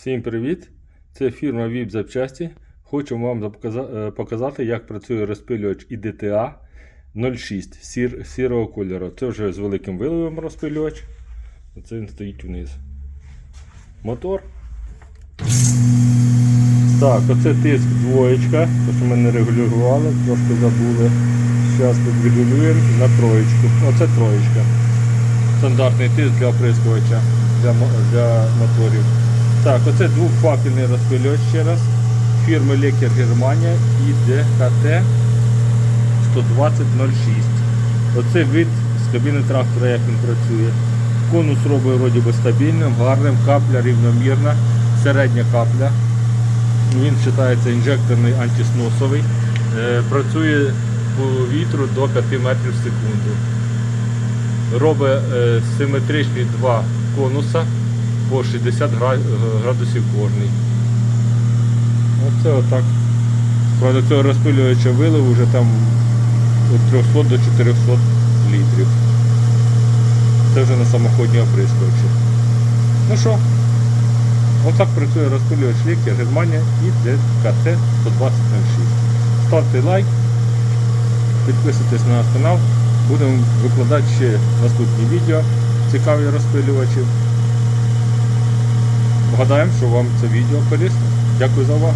Всім привіт! Це фірма VIP запчасті. Хочу вам е, показати, як працює розпилювач IDTA 06 сір, сірого кольору. Це вже з великим виливом розпилювач. Оце він стоїть вниз. Мотор. Так, оце тиск двоєчка, то що ми не регулювали, трошки забули. Зараз підрегулюємо на троєчку. Оце троєчка. Стандартний тиск для оприскувача для, для моторів. Так, оце двохфакельний розпилювач ще раз. Фірми Лекер Германія і ДКТ 12006. Оце вид з кабіни трактора, як він працює. Конус робить вроді би стабільним, гарним, капля рівномірна, середня капля. Він вважається інжекторний антисносовий. Е, працює по вітру до 5 метрів в секунду. Робить е, симетричні два конуса по 60 градусів кожний. Оце отак. Правда, цього розпилювача вилив вже там від 300 до 400 літрів. Це вже на самоходні оприскувачі. Ну що, отак працює розпилювач лікер Германія і ДКТ 12006. Ставте лайк, підписуйтесь на наш канал. Будемо викладати ще наступні відео цікаві розпилювачі. Гадаємо, що вам це відео корисне. Дякую за увагу.